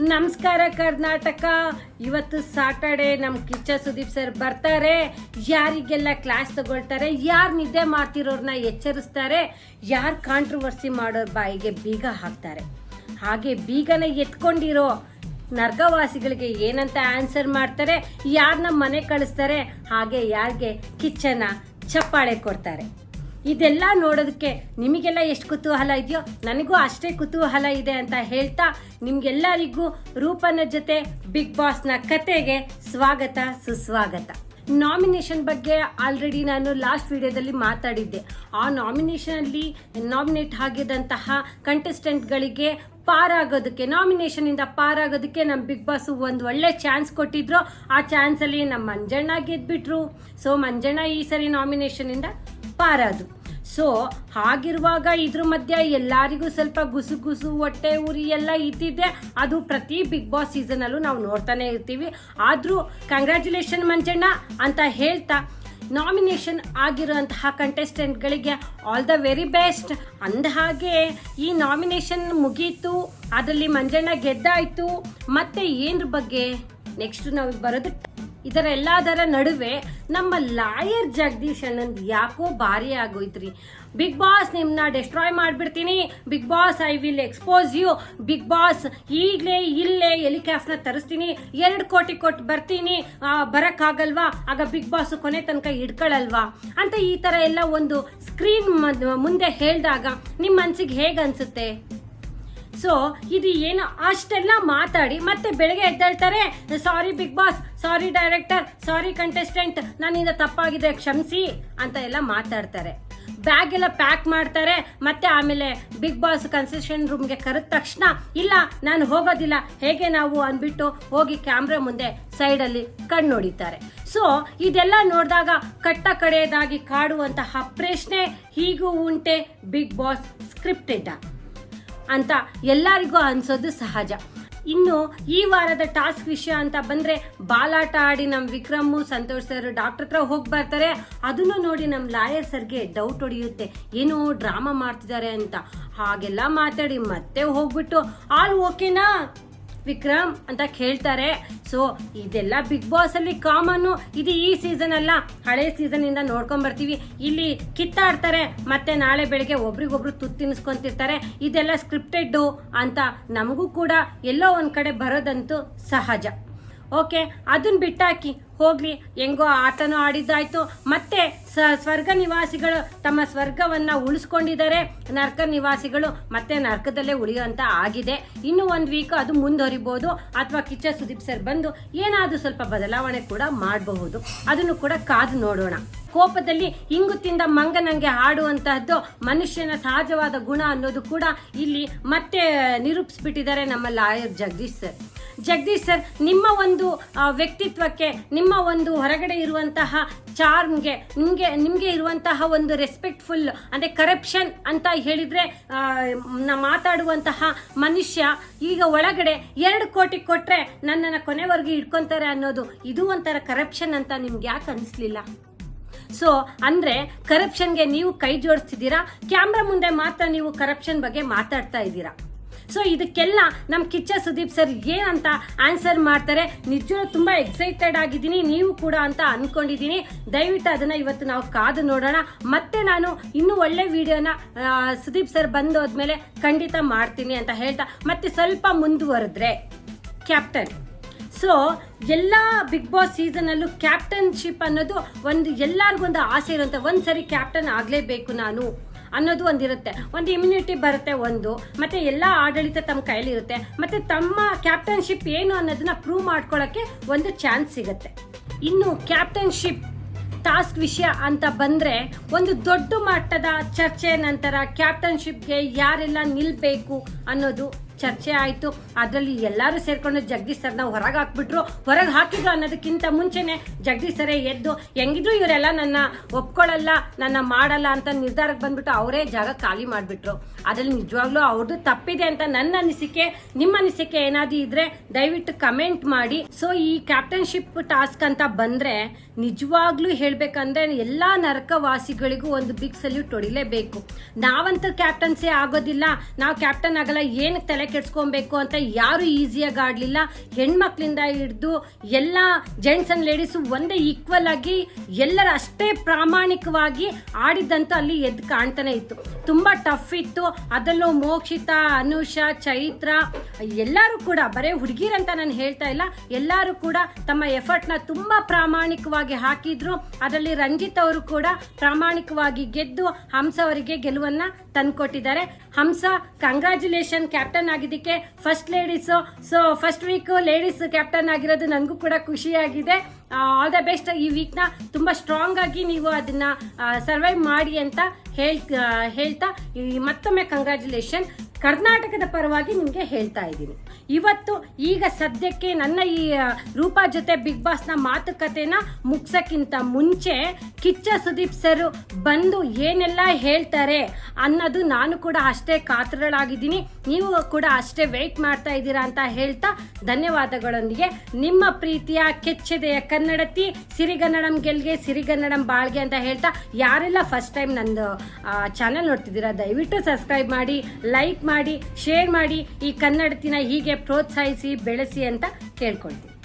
ನಮಸ್ಕಾರ ಕರ್ನಾಟಕ. ಇವತ್ತು ಸಾಟರ್ಡೆ ನಮ್ಮ ಕಿಚ್ಚ ಸುದೀಪ್ ಸರ್ ಬರ್ತಾರೆ. ಯಾರಿಗೆಲ್ಲ ಕ್ಲಾಸ್ ತಗೊಳ್ತಾರೆ, ಯಾರು ನಿದ್ದೆ ಮಾಡ್ತಿರೋರ್ನ ಎಚ್ಚರಿಸ್ತಾರೆ, ಯಾರು ಕಾಂಟ್ರವರ್ಸಿ ಮಾಡೋರ್ ಬಾಯಿಗೆ ಬೀಗ ಹಾಕ್ತಾರೆ. ಹಾಗೆ ಬೀಗನ ಎತ್ಕೊಂಡಿರೋ ನರ್ಗವಾಸಿಗಳಿಗೆ ಏನಂತ ಆನ್ಸರ್ ಮಾಡ್ತಾರೆ ಯಾರನ್ನ ಮನೆ ಕಳಿಸ್ತಾರೆ, ಹಾಗೆ ಯಾರಿಗೆ ಕಿಚ್ಚನ ಚಪ್ಪಾಳೆ ಕೊಡ್ತಾರೆ. ಇದೆಲ್ಲ ನೋಡೋದಕ್ಕೆ ನಿಮಗೆಲ್ಲ ಎಷ್ಟು ಕುತೂಹಲ ಇದೆಯೋ? ನನಗೂ ಅಷ್ಟೇ ಕುತೂಹಲ ಇದೆ ಅಂತ ಹೇಳ್ತಾ ನಿಮ್ಗೆಲ್ಲರಿಗೂ ರೂಪನ ಜೊತೆ ಬಿಗ್ ಬಾಸ್ನ ಕತೆಗೆ ಸ್ವಾಗತ, ಸುಸ್ವಾಗತ. ನಾಮಿನೇಷನ್ ಬಗ್ಗೆ ಆಲ್ರೆಡಿ ನಾನು ಲಾಸ್ಟ್ ವಿಡಿಯೋದಲ್ಲಿ ಮಾತಾಡಿದ್ದೆ. ಆ ನಾಮಿನೇಷನಲ್ಲಿ ನಾಮಿನೇಟ್ ಆಗಿದಂತಹ ಕಂಟೆಸ್ಟೆಂಟ್ಗಳಿಗೆ ಪಾರಾಗೋದಕ್ಕೆ ನಾಮಿನೇಷನಿಂದ ಪಾರಾಗೋದಕ್ಕೆ ನಮ್ಮ ಬಿಗ್ ಬಾಸ್ ಒಂದು ಒಳ್ಳೆ ಚಾನ್ಸ್ ಕೊಟ್ಟಿದ್ರು. ಆ ಚಾನ್ಸ್ ಅಲ್ಲಿ ನಮ್ಮ ಮಂಜಣ್ಣ ಗೆದ್ಬಿಟ್ರು. ಸೊ ಮಂಜಣ್ಣ ಈ ಸರಿ ನಾಮಿನೇಷನಿಂದ ಪಾರಾದು ಸೊ ಹಾಗಿರುವಾಗ ಇದ್ರ ಮಧ್ಯೆ ಎಲ್ಲರಿಗೂ ಸ್ವಲ್ಪ ಗುಸು ಗುಸು, ಹೊಟ್ಟೆ ಉರಿ ಎಲ್ಲ ಇದ್ದಿದ್ದೆ. ಅದು ಪ್ರತಿ ಬಿಗ್ ಬಾಸ್ ಸೀಸನಲ್ಲೂ ನಾವು ನೋಡ್ತಾನೆ ಇರ್ತೀವಿ. ಆದರೂ ಕಂಗ್ರ್ಯಾಚುಲೇಷನ್ ಮಂಜಣ್ಣ ಅಂತ ಹೇಳ್ತಾ ನಾಮಿನೇಷನ್ ಆಗಿರುವಂತಹ ಕಂಟೆಸ್ಟೆಂಟ್ಗಳಿಗೆ ಆಲ್ ದ ವೆರಿ ಬೆಸ್ಟ್ ಅಂದ ಹಾಗೆ ಈ ನಾಮಿನೇಷನ್ ಮುಗೀತು, ಅದರಲ್ಲಿ ಮಂಜಣ್ಣ ಗೆದ್ದಾಯ್ತು. ಮತ್ತೆ ಏನ್ರ ಬಗ್ಗೆ ನೆಕ್ಸ್ಟ್ ನಾವು ಬರೋದು ಇದರ ಎಲ್ಲದರ ನಡುವೆ ನಮ್ಮ ಲಾಯರ್ ಜಗದೀಶ್ ಅಣ್ಣನ್ ಯಾಕೋ ಭಾರಿ ಆಗೋಯ್ತ್ರಿ. ಬಿಗ್ ಬಾಸ್ ನಿಮ್ನ ಡೆಸ್ಟ್ರಾಯ್ ಮಾಡ್ಬಿಡ್ತೀನಿ. Bigg Boss I will expose you Bigg Boss ಈಗಲೇ ಇಲ್ಲೇ ಎಲಿಕ್ಯಾಫ್ನ ತರಿಸ್ತೀನಿ. ಎರಡು ಕೋಟಿ ಕೊಟ್ಟು ಬರ್ತೀನಿ. ಬರೋಕ್ಕಾಗಲ್ವಾ? ಆಗ ಬಿಗ್ ಬಾಸ್ ಕೊನೆ ತನಕ ಹಿಡ್ಕೊಳ್ಳಲ್ವಾ ಅಂತ ಈ ತರ ಎಲ್ಲ ಒಂದು ಸ್ಕ್ರೀನ್ ಮುಂದೆ ಹೇಳಿದಾಗ ನಿಮ್ಮ ಮನಸ್ಸಿಗೆ ಹೇಗೆ ಅನ್ಸುತ್ತೆ? ಸೊ ಇದು ಏನು? ಅಷ್ಟೆಲ್ಲ ಮಾತಾಡಿ ಮತ್ತೆ ಬೆಳಗ್ಗೆ ಎದ್ದೇಳ್ತಾರೆ sorry Bigg Boss sorry director sorry contestant ನನ್ನಿಂದ ತಪ್ಪಾಗಿದೆ, ಕ್ಷಮಿಸಿ ಅಂತ ಎಲ್ಲ ಮಾತಾಡ್ತಾರೆ. ಬ್ಯಾಗ್ ಎಲ್ಲ ಪ್ಯಾಕ್ ಮಾಡ್ತಾರೆ, ಮತ್ತೆ ಆಮೇಲೆ ಬಿಗ್ ಬಾಸ್ ಕನ್ಸೆಷನ್ ರೂಮ್ಗೆ ಕರೆದ ತಕ್ಷಣ, ಇಲ್ಲ, ನಾನು ಹೋಗೋದಿಲ್ಲ, ಹೇಗೆ ನಾವು? ಅಂದ್ಬಿಟ್ಟು ಹೋಗಿ ಕ್ಯಾಮ್ರಾ ಮುಂದೆ ಸೈಡಲ್ಲಿ ಕಣ್ಣು ನೋಡಿತಾರೆ ಸೊ ಇದೆಲ್ಲ ನೋಡಿದಾಗ ಕಟ್ಟ ಕಡೆಯದಾಗಿ ಕಾಡುವಂತಹ ಪ್ರಶ್ನೆ, ಹೀಗೂ ಉಂಟೆ ಬಿಗ್ ಬಾಸ್ ಸ್ಕ್ರಿಪ್ಟೆಡ್ ಅಂತ ಎಲ್ಲರಿಗೂ ಅನ್ಸೋದು ಸಹಜ. ಇನ್ನು ಈ ವಾರದ ಟಾಸ್ಕ್ ವಿಷಯ ಅಂತ ಬಂದ್ರೆ ಬಾಲಾಟ ಆಡಿ ನಮ್ಮ ವಿಕ್ರಮು, ಸಂತೋಷ್ ಸರ್ ಡಾಕ್ಟರ್ ಹತ್ರ ಹೋಗಿ ಬರ್ತಾರೆ. ಅದನ್ನು ನೋಡಿ ನಮ್ಮ ಲಾಯರ್ ಸರ್ಗೆ ಡೌಟ್ ಹೊಡೆಯುತ್ತೆ. ಏನು ಡ್ರಾಮಾ ಮಾಡ್ತಿದ್ದಾರೆ ಅಂತ. ಹಾಗೆಲ್ಲ ಮಾತಾಡಿ ಮತ್ತೆ ಹೋಗ್ಬಿಟ್ಟು ಆಲ್ ಓಕೆನಾ ವಿಕ್ರಮ್ ಅಂತ ಕೇಳ್ತಾರೆ. ಸೊ ಇದೆಲ್ಲ ಬಿಗ್ ಬಾಸ್ ಅಲ್ಲಿ ಕಾಮನ್ ಇದು ಈ ಸೀಸನ್ ಅಲ್ಲ. ಹಳೆ ಸೀಸನ್ ಇಂದ ನೋಡ್ಕೊಂಡ್ ಬರ್ತೀವಿ. ಇಲ್ಲಿ ಕಿತ್ತಾಡ್ತಾರೆ, ಮತ್ತೆ ನಾಳೆ ಬೆಳಿಗ್ಗೆ ಒಬ್ರಿಗೊಬ್ರು ತುತ್ತು ತಿನ್ಸ್ಕೊಂತಿರ್ತಾರೆ. ಇದೆಲ್ಲ ಸ್ಕ್ರಿಪ್ಟೆಡ್ ಅಂತ ನಮಗೂ ಕೂಡ ಎಲ್ಲೋ ಒಂದ್ ಕಡೆ ಬರೋದಂತೂ ಸಹಜ. ಓಕೆ ಅದನ್ನ ಬಿಟ್ಟಾಕಿ ಹೋಗ್ಲಿ. ಹೆಂಗೋ ಆಟನೂ ಆಡಿದ್ದಾಯ್ತು. ಮತ್ತೆ ಸ್ವರ್ಗ ನಿವಾಸಿಗಳು ತಮ್ಮ ಸ್ವರ್ಗವನ್ನ ಉಳಿಸ್ಕೊಂಡಿದ್ದಾರೆ. ನರ್ಕ ನಿವಾಸಿಗಳು ಮತ್ತೆ ನರ್ಕದಲ್ಲೇ ಉಳಿಯುವಂತ ಆಗಿದೆ. ಇನ್ನು ಒಂದು ವೀಕ್ ಅದು ಮುಂದುವರಿಬಹುದು ಅಥವಾ ಕಿಚ್ಚ ಸುದೀಪ್ ಸರ್ ಬಂದು ಏನಾದ್ರೂ ಸ್ವಲ್ಪ ಬದಲಾವಣೆ ಕೂಡ ಮಾಡಬಹುದು. ಅದನ್ನು ಕೂಡ ಕಾದು ನೋಡೋಣ. ಕೋಪದಲ್ಲಿ ಇಂಗು ತಿಂದ ಮಂಗನಂಗೆ ಹಾಡುವಂತಹದ್ದು ಮನುಷ್ಯನ ಸಹಜವಾದ ಗುಣ ಅನ್ನೋದು ಕೂಡ ಇಲ್ಲಿ ಮತ್ತೆ ನಿರೂಪಿಸ್ಬಿಟ್ಟಿದ್ದಾರೆ ನಮ್ಮ lawyer Jagadish sir Jagadish sir ನಿಮ್ಮ ಒಂದು ವ್ಯಕ್ತಿತ್ವಕ್ಕೆ, ನಿಮ್ಮ ಒಂದು ಹೊರಗಡೆ ಇರುವಂತಹ ಚಾರ್ಮ್ಗೆ ನಿಮಗೆ ನಿಮಗೆ ಇರುವಂತಹ ಒಂದು ರೆಸ್ಪೆಕ್ಟ್ಫುಲ್ ಅಂದರೆ ಕರಪ್ಷನ್ ಅಂತ ಹೇಳಿದರೆ ನ- ಮಾತಾಡುವಂತಹ ಮನುಷ್ಯ ಈಗ ಒಳಗಡೆ ಎರಡು ಕೋಟಿ ಕೊಟ್ಟರೆ ನನ್ನನ್ನು ಕೊನೆವರೆಗೆ ಇಟ್ಕೊತಾರೆ ಅನ್ನೋದು, ಇದು ಒಂಥರ ಕರಪ್ಷನ್ ಅಂತ ನಿಮ್ಗೆ ಯಾಕೆ ಅನಿಸ್ಲಿಲ್ಲ? ಸೊ ಅಂದರೆ ಕರಪ್ಷನ್ಗೆ ನೀವು ಕೈ ಜೋಡಿಸ್ತಿದ್ದೀರಾ? ಕ್ಯಾಮ್ರಾ ಮುಂದೆ ಮಾತ್ರ ನೀವು ಕರಪ್ಷನ್ ಬಗ್ಗೆ ಮಾತಾಡ್ತಾ ಇದ್ದೀರಾ? ಸೊ ಇದಕ್ಕೆಲ್ಲ ನಮ್ಮ ಕಿಚ್ಚ ಸುದೀಪ್ ಸರ್ ಏನಂತ ಆನ್ಸರ್ ಮಾಡ್ತಾರೆ. ನಿಜವೂ ತುಂಬ ಎಕ್ಸೈಟೆಡ್ ಆಗಿದ್ದೀನಿ. ನೀವು ಕೂಡ ಅಂತ ಅಂದ್ಕೊಂಡಿದ್ದೀನಿ ದಯವಿಟ್ಟು ಅದನ್ನು ಇವತ್ತು ನಾವು ಕಾದು ನೋಡೋಣ. ಮತ್ತೆ ನಾನು ಇನ್ನೂ ಒಳ್ಳೆ ವಿಡಿಯೋನ ಸುದೀಪ್ ಸರ್ ಬಂದೋದ್ಮೇಲೆ ಖಂಡಿತ ಮಾಡ್ತೀನಿ ಅಂತ ಹೇಳ್ತಾ, ಮತ್ತೆ ಸ್ವಲ್ಪ ಮುಂದುವರೆದ್ರೆ ಕ್ಯಾಪ್ಟನ್ ಸೊ ಎಲ್ಲ ಬಿಗ್ ಬಾಸ್ ಸೀಸನಲ್ಲೂ ಕ್ಯಾಪ್ಟನ್ಶಿಪ್ ಅನ್ನೋದು ಒಂದು ಎಲ್ಲರಿಗೊಂದು ಆಸೆ ಇರುವಂಥ ಒಂದು ಸರಿ ಕ್ಯಾಪ್ಟನ್ ಆಗಲೇಬೇಕು ನಾನು. ಅನ್ನೋದು ಒಂದಿರುತ್ತೆ. ಒಂದು ಇಮ್ಯುನಿಟಿ ಬರುತ್ತೆ ಒಂದು. ಮತ್ತೆ ಎಲ್ಲ ಆಡಳಿತ ತಮ್ಮ ಕೈಲಿರುತ್ತೆ ಮತ್ತೆ ತಮ್ಮ ಕ್ಯಾಪ್ಟನ್ಶಿಪ್ ಏನು ಅನ್ನೋದನ್ನ ಪ್ರೂವ್ ಮಾಡ್ಕೊಳ್ಳೋಕ್ಕೆ ಒಂದು ಚಾನ್ಸ್ ಸಿಗುತ್ತೆ. ಇನ್ನು ಕ್ಯಾಪ್ಟನ್ಶಿಪ್ ಟಾಸ್ಕ್ ವಿಷಯ ಅಂತ ಬಂದ್ರೆ ಒಂದು ದೊಡ್ಡ ಮಟ್ಟದ ಚರ್ಚೆ ನಂತರ ಕ್ಯಾಪ್ಟನ್ಶಿಪ್ಗೆ ಯಾರೆಲ್ಲ ನಿಲ್ಬೇಕು ಅನ್ನೋದು ಚರ್ಚೆ ಆಯಿತು. ಅದರಲ್ಲಿ ಎಲ್ಲರೂ ಸೇರ್ಕೊಂಡು ಜಗದೀಶ್ ಸರ್ನ ಹೊರಗೆ ಹಾಕ್ಬಿಟ್ರು. ಹೊರಗೆ ಹಾಕಿದ್ರು ಅನ್ನೋದಕ್ಕಿಂತ ಮುಂಚೆನೆ ಜಗದೀಶ್ ಸರೇ ಎದ್ದು, ಹೆಂಗಿದ್ರು ಇವರೆಲ್ಲ ನನ್ನ ಒಪ್ಕೊಳ್ಳಲ್ಲ ನನ್ನ ಮಾಡಲ್ಲ ಅಂತ ನಿರ್ಧಾರಕ್ಕೆ ಬಂದ್ಬಿಟ್ಟು ಅವರೇ ಜಾಗ ಖಾಲಿ ಮಾಡಿಬಿಟ್ರು. ಅದ್ರಲ್ಲಿ ನಿಜವಾಗ್ಲೂ ಅವ್ರದ್ದು ತಪ್ಪಿದೆ ಅಂತ ನನ್ನ ಅನಿಸಿಕೆ. ನಿಮ್ಮ ಅನಿಸಿಕೆ ಏನಾದರೂ ಇದ್ರೆ ದಯವಿಟ್ಟು ಕಮೆಂಟ್ ಮಾಡಿ. ಸೊ ಈ ಕ್ಯಾಪ್ಟನ್ಶಿಪ್ ಟಾಸ್ಕ್ ಅಂತ ಬಂದ್ರೆ ನಿಜವಾಗ್ಲೂ ಹೇಳಬೇಕಂದ್ರೆ ಎಲ್ಲಾ ನರಕವಾಸಿಗಳಿಗೂ ಒಂದು ಬಿಗ್ ಸಲ್ಯೂಟ್ ಹೊಡಿಲೇಬೇಕು. ನಾವಂತೂ ಕ್ಯಾಪ್ಟನ್ಸೇ ಆಗೋದಿಲ್ಲ. ನಾವು ಕ್ಯಾಪ್ಟನ್ ಆಗಲ್ಲ. ಏನಕ್ಕೆ ತಲೆ ಕೆಡ್ಸ್ಕೊಬೇಕು ಅಂತ ಯಾರು ಈಸಿಯಾಗಿ ಆಡ್ಲಿಲ್ಲ. ಹೆಣ್ಮಕ್ಳಿಂದ ಹಿಡ್ದು ಎಲ್ಲ ಜೆಂಟ್ಸ್ ಅಂಡ್ ಲೇಡೀಸ್ ಒಂದೇ ಈಕ್ವಲ್ ಆಗಿ ಎಲ್ಲರ ಅಷ್ಟೇ ಪ್ರಾಮಾಣಿಕವಾಗಿ ಆಡಿದ್ದಂತೂ ಅಲ್ಲಿ ಎದ್ದು ಕಾಣ್ತಾನೆ ಇತ್ತು. ತುಂಬಾ ಟಫ್ ಇತ್ತು. ಅದರಲ್ಲೂ ಮೋಕ್ಷಿತಾ, ಅನುಷಾ, ಚೈತ್ರ, ಎಲ್ಲರೂ ಕೂಡ, ಬರೇ ಹುಡುಗಿರಂತ ನಾನು ಹೇಳ್ತಾ ಇಲ್ಲ. ಎಲ್ಲರೂ ಕೂಡ ತಮ್ಮ ಎಫರ್ಟ್ನ ತುಂಬಾ ಪ್ರಾಮಾಣಿಕವಾಗಿ ಹಾಕಿದ್ರು. ಅದರಲ್ಲಿ ರಂಜಿತ್ ಅವರು ಕೂಡ ಪ್ರಾಮಾಣಿಕವಾಗಿ ಗೆದ್ದು ಹಂಸ ಅವರಿಗೆ ಗೆಲುವನ್ನ ತಂದ್ಕೊಟ್ಟಿದ್ದಾರೆ. ಹಂಸ ಕಂಗ್ರಾಚುಲೇಷನ್ ಕ್ಯಾಪ್ಟನ್ ಆಗಿದ್ದಕ್ಕೆ first ladies so first week ladies captain ಆಗಿರೋದು ನನಗೂ ಕೂಡ ಖುಷಿಯಾಗಿದೆ. ಆಲ್ ದ ಬೆಸ್ಟ್ ಈ ವೀಕ್ನ ತುಂಬ ಸ್ಟ್ರಾಂಗ್ ಆಗಿ ನೀವು ಅದನ್ನ ಸರ್ವೈವ್ ಮಾಡಿ ಅಂತ ಹೇಳ್ತಾ ಹೇಳ್ತಾ ಮತ್ತೊಮ್ಮೆ ಕಂಗ್ರ್ಯಾಚುಲೇಷನ್ ಕರ್ನಾಟಕದ ಪರವಾಗಿ ನಿಮಗೆ ಹೇಳ್ತಾ ಇದ್ದೀನಿ. ಇವತ್ತು ಈಗ ಸದ್ಯಕ್ಕೆ ನನ್ನ ಈ ರೂಪಾ ಜೊತೆ ಬಿಗ್ ಬಾಸ್ನ ಮಾತುಕತೆನ ಮುಗ್ಸೋಕ್ಕಿಂತ ಮುಂಚೆ ಕಿಚ್ಚ ಸುದೀಪ್ ಸರ್ ಬಂದು ಏನೆಲ್ಲ ಹೇಳ್ತಾರೆ ಅನ್ನೋದು ನಾನು ಕೂಡ ಅಷ್ಟೇ ಕಾತರಳಾಗಿದ್ದೀನಿ. ನೀವು ಕೂಡ ಅಷ್ಟೇ ವೆಯ್ಟ್ ಮಾಡ್ತಾ ಇದ್ದೀರಾ ಅಂತ ಹೇಳ್ತಾ ಧನ್ಯವಾದಗಳೊಂದಿಗೆ. ನಿಮ್ಮ ಪ್ರೀತಿಯ ಕೆಚ್ಚದೆಯ ಕನ್ನಡತಿ ಸಿರಿಗನ್ನಡಂ ಗೆಲ್ಗೆ, ಸಿರಿಗನ್ನಡಂ ಬಾಳ್ಗೆ ಅಂತ ಹೇಳ್ತಾ ಯಾರೆಲ್ಲ ಫಸ್ಟ್ ಟೈಮ್ ನಂದು ಚಾನೆಲ್ ನೋಡ್ತಿದ್ದೀರಾ, ದಯವಿಟ್ಟು ಸಬ್ಸ್ಕ್ರೈಬ್ ಮಾಡಿ ಲೈಕ್ ಮಾಡಿ ಶೇರ್ ಮಾಡಿ ಈ ಕನ್ನಡತಿನ ಹೀಗೆ ಪ್ರೋತ್ಸಾಹಿಸಿ ಬೆಳೆಸಿ ಅಂತ ಕೇಳ್ಕೊಳ್ತೀನಿ.